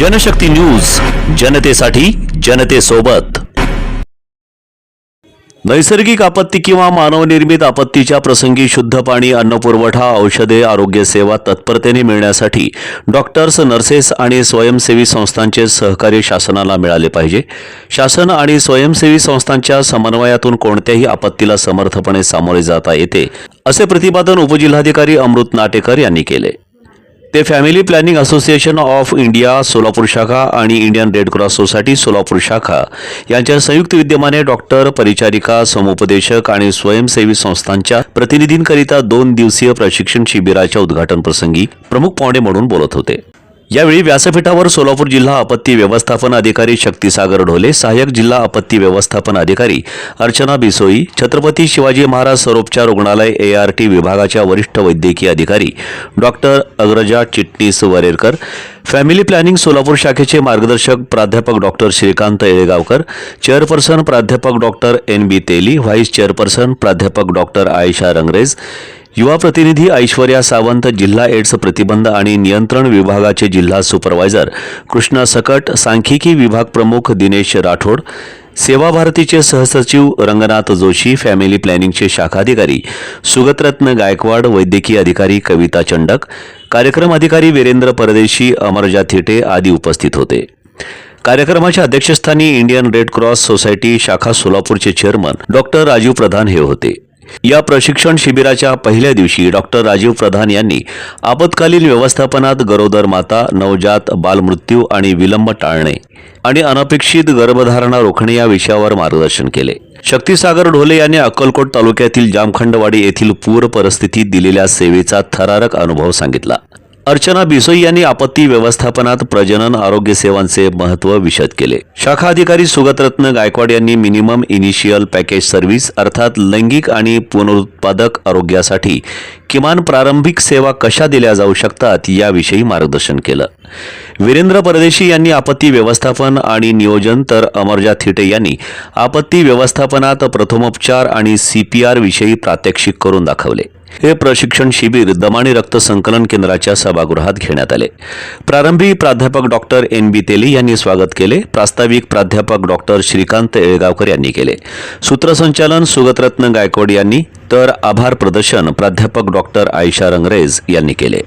Janshakti news जनतेसाठी जनतेसोबत. नैसर्गिक आपत्ती किंवा मानवनिर्मित आपत्तीच्या प्रसंगी शुद्ध पाणी अन्नपुरवठा औषधे आरोग्य सेवा तत्परतेने मिळण्यासाठी डॉक्टर्स नर्सेस आणि स्वयंसेवी संस्थांचे सहकार्य शासनाला मिळाले पाहिजे. शासन आणि स्वयंसेवी संस्थांच्या समन्वयातून कोणत्याही आपत्तीला समर्थपणे सामोरे जाता येते असे प्रतिपादन उपजिल्हाधिकारी अमृत नाटेकर यांनी केले. ते family planning association of India Solapur शाखा आणि Indian Red Cross Society Solapur शाखा यांच्या संयुक्त विद्यमाने डॉक्टर परिचारिका समुपदेशक आणि स्वयंसेवी संस्थांच्या प्रतिनिधींकरिता दोन दिवसीय प्रशिक्षण शिबिराच्या उद्घाटन प्रसंगी प्रमुख पाहुणे म्हणून बोलत होते. यावेळी व्यासपीठावर सोलापूर जिल्हा आपत्ती व्यवस्थापन अधिकारी शक्तीसागर ढोले सहाय्यक जिल्हा आपत्ती व्यवस्थापन अधिकारी अर्चना बिसोई छत्रपती शिवाजी महाराज सरोपचार रुग्णालय ए आर टी विभागाच्या वरिष्ठ वैद्यकीय अधिकारी doctor Agraja Chitnis Varerkar family planning Solapur शाखेचे मार्गदर्शक प्राध्यापक डॉक्टर श्रीकांत येळेगावकर चेअरपर्सन प्राध्यापक doctor N B Teli vice chairperson प्राध्यापक डॉक्टर आयशा रंगरेज युवा प्रतिनिधी ऐश्वर्या सावंत जिल्हा एड्स प्रतिबंध आणि नियंत्रण विभागाचे जिल्हा सुपरवायझर कृष्णा सकट सांख्यिकी विभाग प्रमुख दिनेश राठोड सेवा भारतीचे सहसचिव रंगनाथ जोशी फॅमिली प्लॅनिंगचे शाखाधिकारी सुगतरत्न गायकवाड वैद्यकीय अधिकारी कविता चंडक कार्यक्रम अधिकारी वीरेंद्र परदेशी अमरजा थिटे आदी उपस्थित होते. कार्यक्रमाच्या अध्यक्षस्थानी इंडियन रेड क्रॉस सोसायटी शाखा सोलापूरचे चेअरमन डॉक्टर राजीव प्रधान हे होते. या प्रशिक्षण शिबिराच्या पहिल्या दिवशी डॉक्टर राजीव प्रधान यांनी आपत्कालीन व्यवस्थापनात गरोदर माता नवजात बालमृत्यू आणि विलंब टाळणे आणि अनपेक्षित गर्भधारणा रोखणे या विषयावर मार्गदर्शन केले. शक्तीसागर ढोले यांनी अक्कलकोट तालुक्यातील जामखंडवाडी येथील पूर परिस्थितीत दिलेल्या सेवेचा थरारक अनुभव सांगितला. अर्चना बिसोई यांनी आपत्ती व्यवस्थापनात प्रजनन आरोग्य सेवांचे महत्त्व विशद केले. शाखा अधिकारी सुगतरत्न गायकवाड यांनी मिनिमम इनिशियल पॅकेज सर्व्हिस अर्थात लैंगिक आणि पुनरुत्पादक आरोग्यासाठी किमान प्रारंभिक सेवा कशा दिल्या जाऊ शकतात याविषयी मार्गदर्शन केलं. वीरेंद्र परदेशी यांनी आपत्ती व्यवस्थापन आणि नियोजन तर अमरजा थिटे यांनी आपत्ती व्यवस्थापनात प्रथमोपचार आणि सीपीआर विषयी प्रात्यक्षिक करून दाखवले. हे प्रशिक्षण शिबिर दमाणी रक्त संकलन केंद्राच्या सभागृहात घेण्यात आले. प्रारंभी प्राध्यापक डॉक्टर एन बी तेली यांनी स्वागत केले. प्रास्ताविक प्राध्यापक डॉक्टर श्रीकांत येळगावकर यांनी केले. सूत्रसंचालन सुगतरत्न गायकवाड यांनी तर आभार प्रदर्शन प्राध्यापक डॉक्टर आयशा रंगरेज यांनी केले.